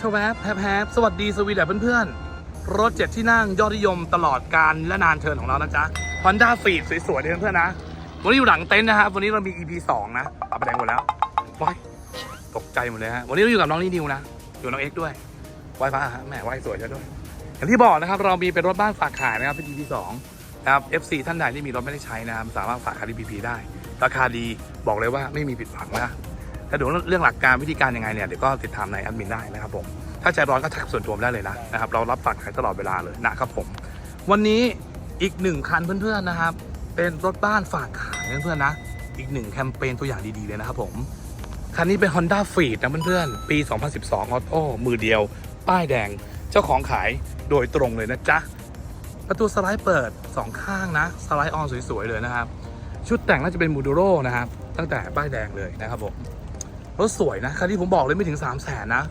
ชวบแฮบแฮบสวัสดีสวีดัเพื่อนๆ รถเจ็ดที่นั่งยอดนิยมตลอดการและนานเทินของเรานะจ๊ะ Honda f e e d สวยๆเลยเพื่อนๆนะ วันนี้อยู่หลังเต็นท์นะครับ วันนี้เรามี EP 2 นะเอาไปแดงหมดแล้วว้ายตกใจหมดเลยฮะ วันนี้เราอยู่กับน้องนี่นิวนะ อยู่น้องเอ็กด้วยวายฟ้าฮะแหมวายสวยจังด้วย อย่างที่บอกนะครับเรามีเป็นรถบ้านฝากขายนะครับเป็น EP 2นะครับ FC ท่านใดที่มีรถไม่ได้ใช้นะครับสามารถฝากขายที่ PP ได้ ราคาดีบอกเลยว่าไม่มีผิดหวังนะ ถ้าดูเรื่องหลักการวิธีการยังไงเนี่ยเดี๋ยวก็ติดตามในแอดมินได้นะครับผมถ้าใจร้อนก็ทักส่วนตัวมได้เลยนะนะครับเรารับฝากขายตลอดเวลาเลยนะครับผม วันนี้อีกหนึ่งคันเพื่อนๆนะครับ เป็นรถบ้านฝากขายเพื่อนๆนะ อีกหนึ่งแคมเปญตัวอย่างดีๆเลยนะครับผมคันนี้เป็น Honda f e e d นะเพื่อนๆปี 2012ออโต้มือเดียว ป้ายแดงเจ้าของขายโดยตรงเลยนะจ๊ะประตูสไลด์เปิด 2 ข้างนะ สไลด์ออนสวยๆเลยนะครับ ชุดแต่งน่าจะเป็นมูดูโรนะครับ ตั้งแต่ป้ายแดงเลยนะครับผม รถสวยนะคันที่ผมบอกเลยไม่ถึง 3 0 0แสนนะ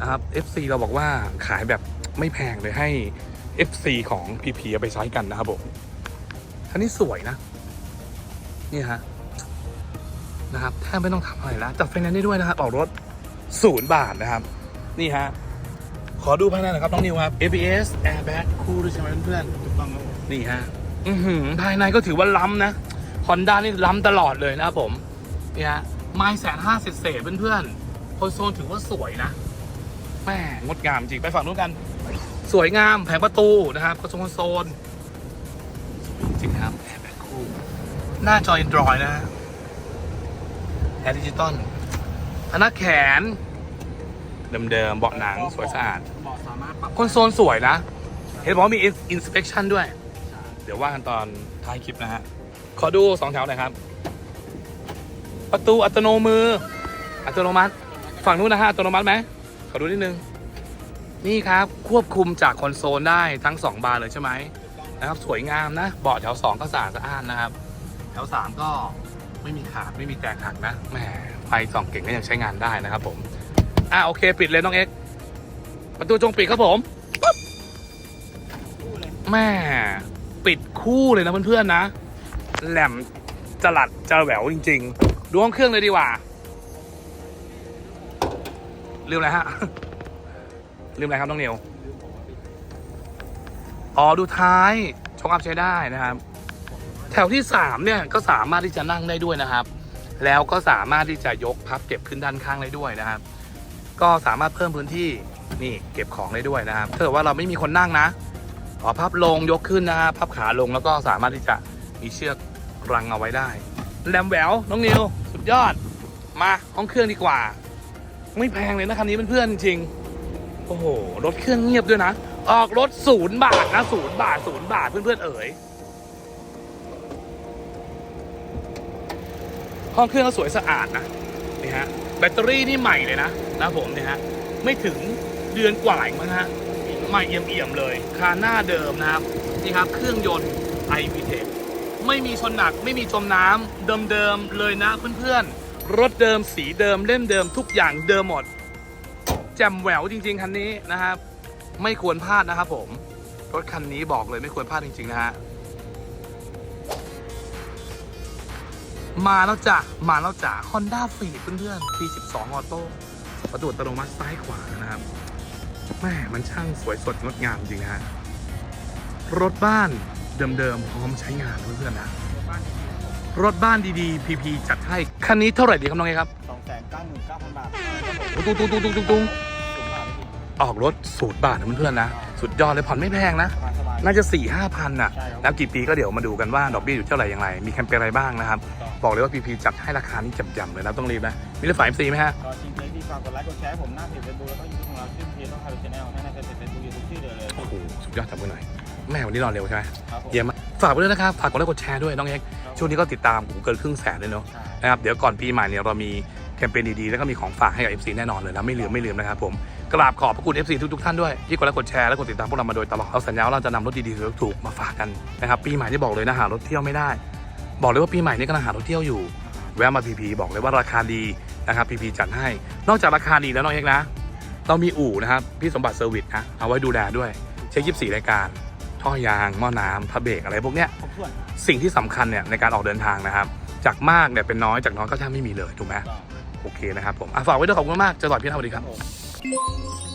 นะครับ FC เราบอกว่าขายแบบไม่แพงเลยให้ FC ของ PP เอาไปใช้กันนะครับผมคันนี้สวยนะ นี่ฮะนะครับแทบไม่ต้องทำอะไรแล้วจัดไฟแนนซ์ได้ด้วยนะครับออกรถศูนย์บาทนะครับ นี่ฮะขอดูภายในหน่อยครับน้องนิวครับ ABS airbag คู่ด้วยใช่ไหมเพื่อนถูกต้องครับนี่ฮะอือหือภายในก็ถือว่าล้ำนะฮอนด้านี่ล้ำตลอดเลยนะครับผมนี่ฮะ ไม่แสนห้าสิบเศษเพื่อนๆคอนโซลถือว่าสวยนะแม่งดงามจริงไปฝั่งนู้นกัน สวยงามแผงประตูนะครับคอนโซลคอนโซลจริงครับแอร์แบ็คคู่หน้าจอ Android นะฮะแอร์ดิจิตอลพนักแขน เดิมๆเบาะหนังสวยสะอาดเบาะสามารถปรับคอนโซลสวยนะ เห็นบอกว่ามี inspection ด้วย เดี๋ยวว่ากันตอนท้ายคลิปนะฮะ ขอดูสองแถวหน่อยครับ ประตูอัตโนมือ อัตโนมัติ ฝั่งนู้นนะฮะอัตโนมัติไหมขอดูนิดนึง นี่ครับควบคุมจากคอนโซลได้ทั้ง 2 บานเลยใช่ไหมนะครับ สวยงามนะ เบาะแถว 2 ก็สะอาดสะอ้านนะครับ แถว 3 ก็ไม่มีขาดไม่มีแตกหักนะแหมไฟส่องเก่งก็ยังใช้งานได้นะครับผม อะโอเค ปิดเลยน้องเอ็กประตูจงปิดครับผมแม่ปิดคู่เลยนะเพื่อนๆนะ แหลมจลัดจะแหววจริง ๆ ดูห้องเครื่องเลยดีกว่า ลืมอะไรฮะ ลืมอะไรครับน้องเนียวอ๋อดูท้ายชงอัพใช้ได้นะครับ แถวที่3เนี่ยก็สามารถที่จะนั่งได้ด้วยนะครับ แล้วก็สามารถที่จะยกพับเก็บขึ้นด้านข้างได้ด้วยนะครับ ก็สามารถเพิ่มพื้นที่นี่เก็บของได้ด้วยนะครับถ้าเกิดว่าเราไม่มีคนนั่งนะขอพับลงยกขึ้นนะครับพับขาลงแล้วก็สามารถที่จะมีเชือกรังเอาไว้ได้ แหลมแหววน้องนิว สุดยอด มาห้องเครื่องดีกว่า ไม่แพงเลยนะคันนี้เพื่อนๆจริงโอ้โหรถเครื่องเงียบด้วยนะ ออกรถศูนย์บาทนะศูนย์บาทศูนย์บาทเพื่อนๆเอ๋ยห้องเครื่องก็สวยสะอาดนะนี่ฮะแบตเตอรี่นี่ใหม่เลยนะนะผมเนี่ยฮะไม่ถึงเดือนกว่าเองมั้งฮะใหม่เอี่ยมๆเลย คาหน้าเดิมนะครับนี่ครับเครื่องยนต์ i p t e c ไม่มีชนหนักไม่มีจมน้ำเดิมๆเลยนะเพื่อนๆรถเดิมสีเดิมเล่มเดิมทุกอย่างเดิมหมดแจ่มแหววจริง ๆ คันนี้นะครับ ไม่ควรพลาดนะครับผมรถคันนี้บอกเลยไม่ควรพลาดจริง ๆ นะฮะมาแล้วจ้ะมาแล้วจ้ะ Honda f e e d เพื่อนๆ P12 ออโต้ประตูอัตโนมัติซ้ายขวานะครับแม่มันช่างสวยสดงดงามจริงนะฮะรถบ้าน เดิมๆพร้อมใช้งานเพื่อนๆนะรถบ้านดีๆครับผมรถบ้านดีๆ PP จัดให้ คันนี้เท่าไหร่ดีครับน้องเอครับสองแสนเก้าหมื่นเก้าพันบาทครับผมตุ้งตุ้งตุ้งตุ้งตุ้งตุ้งสูงบาทไม่ผิดออกรถสูตรบาทนะเพื่อนๆนะ สุดยอดเลยผ่อนไม่แพงนะสบายสบายน่าจะ4ี่ห้าพันน่ะใช่ครับแล้วกี่ปีก็เดี๋ยวมาดูกันว่าดอกเบี้ยอยู่เท่าไหร่อย่างไร มีแคมเปญอะไรบ้างนะครับ บอกเลยว่า PP จัดให้ราคานี้จำๆเลยนะต้องรีบนะ มีเรื่องฝ่าย MC ไหมฮะก็จริงๆที่ฝากกดไลค์กดแชร์ให้ผมหน้าเพจเฟซบุ๊กแล้วก็ยูทูบของเราชื่อเพียร์ต้องคาร์ชแนลให้ในเพจเฟซบุ๊กยูทูบชื่อเดียวเลย โอ้โห สุดยอดจับมือหน่อย แม่วันนี้นอนเร็วใช่ไหมครับผมเยี่ยมมากฝากไปด้วยนะครับ ฝากกดไลค์กดแชร์ด้วยน้องเอ็กซ์ช่วงนี้ก็ติดตามผมเกินครึ่งแสนเลยเนาะใช่นะครับเดี๋ยวก่อนปีใหม่เนี่ยเรามีแคมเปญดีๆแล้วก็มีของฝากให้กับ FC แน่นอนเลยนะไม่ลืมไม่ลืมนะครับผมกราบขอบพระคุณ FC ทุกๆท่านด้วยที่กดไลค์กดแชร์และกดติดตามพวกเรามาโดยตลอดเราสัญญาว่าเราจะนำรถดีๆถูกๆมาฝากกันนะครับปีใหม่ที่บอกเลยนะหารถเที่ยวไม่ได้ บอกเลยว่าปีใหม่นี้กำลังหารถเที่ยวอยู่ แวะมาพีพีบอกเลยว่าราคาดีนะครับพีพีจัดให้ นอกจากราคาดีแล้วน้องเอกนะ เรามีอู่นะครับพี่สมบัติเซอร์วิสนะเอาไว้ดูแลด้วยเช็คยีิบสี่รายการ ท่อยางหม้อน้ำพระเบรกอะไรพวกเนี้ยครบถ้วนสิ่งที่สำคัญเนี่ยในการออกเดินทางนะครับ จากมากเนี่ยเป็นน้อยจากน้อยก็แทบไม่มีเลยถูกไหมก็โอเคนะครับผมอะฝากไว้ด้วยขอบคุณมากเจอกันพี่นาสวัสดีครับ ผมครับ